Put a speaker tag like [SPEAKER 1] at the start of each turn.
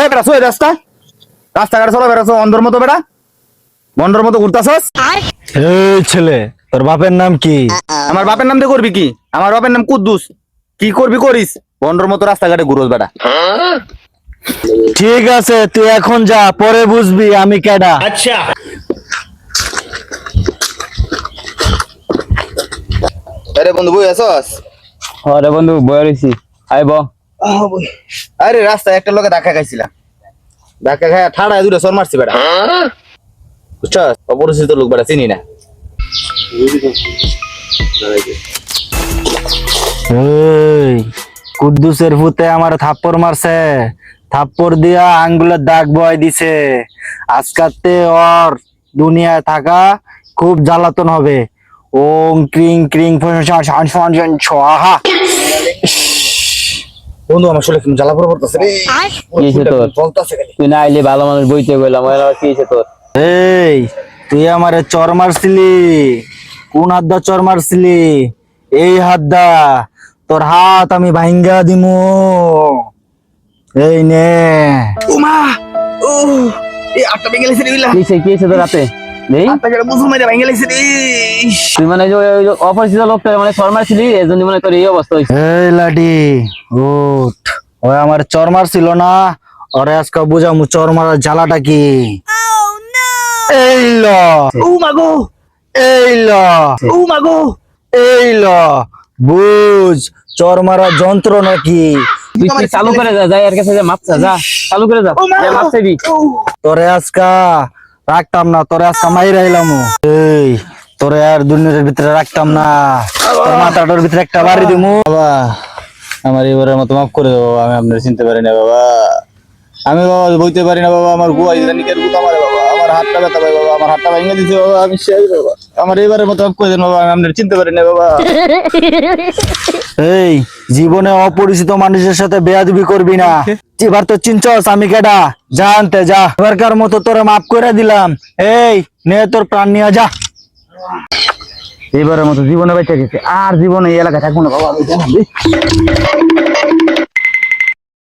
[SPEAKER 1] এই রাস্তা। রাস্তাঘাটে চলো বেড়াছো অন্ধর মতো বেটা। বন্ধর মতো ঘুরতাছস।
[SPEAKER 2] এই ছেলে তোর বাপের নাম কি?
[SPEAKER 1] আমার বাপের নাম দিয়ে করবি কি? আমার বাপের নাম কুদ্দুস। কি করবি করিস? বন্ধর মতো রাস্তাঘাটে ঘুরোস বেটা।
[SPEAKER 2] ঠিক আছে তুই এখন যা পরে বুঝবি আমি কেডা।
[SPEAKER 1] আরে বন্ধু বই আছস?
[SPEAKER 3] আরে বন্ধু বয়ে রয়েছি আইব
[SPEAKER 1] আরে রাস্তায় একটা লোকে ধাক্কা খাইছিলাম ধাক্কা খায় ঠাড়ায় দুটো সর মারছি বেটা। বুঝছস? অপরিচিত লোক বেটা চিনি না।
[SPEAKER 2] কুদ্দুসের ফুতে আমার থাপ্পড় মারছে। থাপ্পড় দিয়া আঙ্গুলের দাগ বয় দিছে। আজকাতে ওর দুনিয়ায় থাকা খুব জ্বালাতন হবে। ওং ক্রিং ক্রিং আহা।
[SPEAKER 1] বন্ধু আমার শুলে কিন্তু জ্বালা পড়ে পড়তেছে রে।
[SPEAKER 3] কি হয়েছে তোর?
[SPEAKER 1] চলতেছে খালি।
[SPEAKER 3] তুই না আইলে ভালো মানুষ বইতে গেলাম কি হয়েছে তোর?
[SPEAKER 2] এই তুই আমারে চর মারছিলি। কোন হাত দা চর মারছিলি? এই হাত দা তোর হাত আমি ভাঙ্গা দিমু। এই নে।
[SPEAKER 1] উমা ও এই আটটা ভেঙে লাগছে রে বিলা
[SPEAKER 3] তোর রাতে তুই মানে অপরিচিত লোকটা মানে শর্মা ছিলি এই জন্য এই অবস্থা হয়েছে
[SPEAKER 2] এই লাডি উঠ। ওই আমার চর মারছিল না ওরে আজকে বুঝামু চর মারার জ্বালাটা কি? এই ল।
[SPEAKER 1] ও মাগো
[SPEAKER 2] এই ল।
[SPEAKER 1] ও মাগো
[SPEAKER 2] এই ল। বুঝ চর মারার যন্ত্র নাকি?
[SPEAKER 3] তুই চালু করে যা যাই আর কাছে যা মাপসা যা চালু করে যা।
[SPEAKER 2] তোরে আজকা রাখতাম না, তোরে আজকে মাইরা আইলাম এই, তোরে আর দুনিয়ার ভিতরে রাখতাম না। তোর মাথাটার ভিতরে একটা বাড়ি দিমু। বাবা, আমার এবারের মতো মাফ করে দেবো আমি আপনার চিনতে পারি না বাবা। আমি বাবা বইতে পারি না বাবা, আমার গুয়া ইদানিকের গুতা মারে বাবা, আমার হাতটা ব্যথা পাই বাবা, আমার হাতটা ভেঙে দিছে বাবা, আমি সেই বাবা। আমার এবারের মতো করে দেন বাবা আমি আপনার চিনতে পারি না বাবা। এই জীবনে অপরিচিত মানুষের সাথে বেয়াদবি করবি না। এবার তো চিনছস আমি কেডা? জানতে যা। এবারকার মতো তোরে মাফ করে দিলাম। এই নে তোর প্রাণ নিয়ে যা।
[SPEAKER 1] এবারের মতো জীবনে বেঁচে গেছে। আর জীবনে এই এলাকায় থাকব না বাবা।